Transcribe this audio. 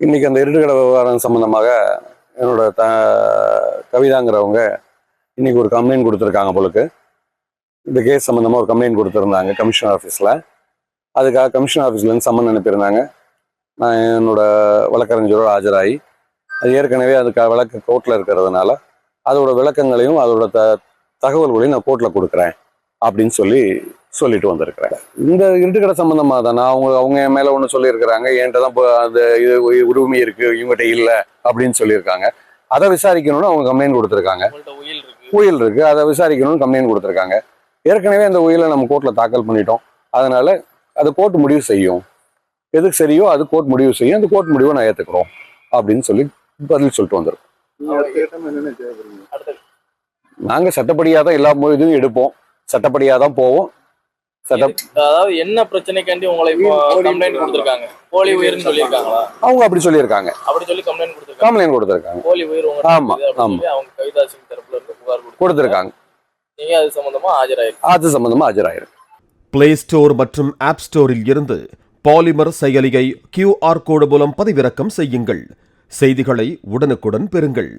இன்னைக்கு அந்த இருட்டுக்கடை விவகாரம் சம்பந்தமாக என்னோட த கவிதாங்கிறவங்க இன்னைக்கு ஒரு கம்ப்ளைண்ட் கொடுத்துருக்காங்க போலுக்கு. இந்த கேஸ் சம்மந்தமாக ஒரு கம்ப்ளைண்ட் கொடுத்துருந்தாங்க கமிஷனர் ஆஃபீஸில் அதுக்காக கமிஷனர் ஆஃபீஸ்லேருந்து சம்மன் அனுப்பியிருந்தாங்க. நான் என்னோட வழக்கறிஞரோடு ஆஜராகி அது ஏற்கனவே அதுக்கு விளக்கு கோர்ட்டில் இருக்கிறதுனால அதோட விளக்கங்களையும் அதோட த தகவல்களையும் நான் கோர்ட்டில் கொடுக்குறேன் அப்படின்னு சொல்லி சொல்லிட்டு வந்திருக்கிறேன். இந்த இருட்டுக்கடை சம்பந்தமாக தான். நான் அவங்க அவங்க என் மேலே ஒன்று சொல்லியிருக்கிறாங்க. என்கிட்ட தான் இப்போ அந்த இது உரிமை இருக்கு. இவங்ககிட்ட இல்லை அப்படின்னு சொல்லியிருக்காங்க. அதை விசாரிக்கணும்னு அவங்க கம்ப்ளைண்ட் கொடுத்துருக்காங்க. உயில் இருக்கு. உயில் இருக்கு. அதை விசாரிக்கணும்னு கம்ப்ளைண்ட் கொடுத்துருக்காங்க. ஏற்கனவே அந்த உயிலை நம்ம கோர்ட்டில் தாக்கல் பண்ணிட்டோம். அதனால அது கோர்ட் முடிவு செய்யும். எதுக்கு சரியோ அது கோர்ட் முடிவு செய்யும். அந்த கோர்ட் முடிவை நான் ஏற்றுக்கிறோம் அப்படின்னு சொல்லி பதில் சொல்லிட்டு வந்திருக்கோம். அடுத்த நாங்கள் சட்டப்படியாக தான் எல்லா இதுவும் எடுப்போம். சட்டப்படியாக தான் போவோம். அதாவது என்ன பிரச்சனைக்காண்டி உங்களை கம்ப்ளைண்ட் கொடுத்துருக்காங்க? போலி உயிர்னு சொல்லியிருக்காங்களா? அவங்க அப்படி சொல்லியிருக்காங்க. அப்படி சொல்லி கம்ப்ளைண்ட் கொடுத்துருக்காங்க. கம்ப்ளைண்ட் கொடுத்துருக்காங்க. போலி உயிர் உங்க ஆமா, சொல்லி அவங்க கவிதா சிங் தரப்புல இருந்து புகார் கொடுத்து கொடுத்துருக்காங்க. நீங்க அது சம்பந்தமா ஆஜராயிருக்கு அது சம்பந்தமாக ஆஜராயிருக்கு பிளே ஸ்டோர் மற்றும் ஆப் ஸ்டோரில் இருந்து பாலிமர் செயலியை கியூஆர் கோடு மூலம் பதிவிறக்கம் செய்யுங்கள். செய்திகளை உடனுக்குடன் பெறுங்கள்.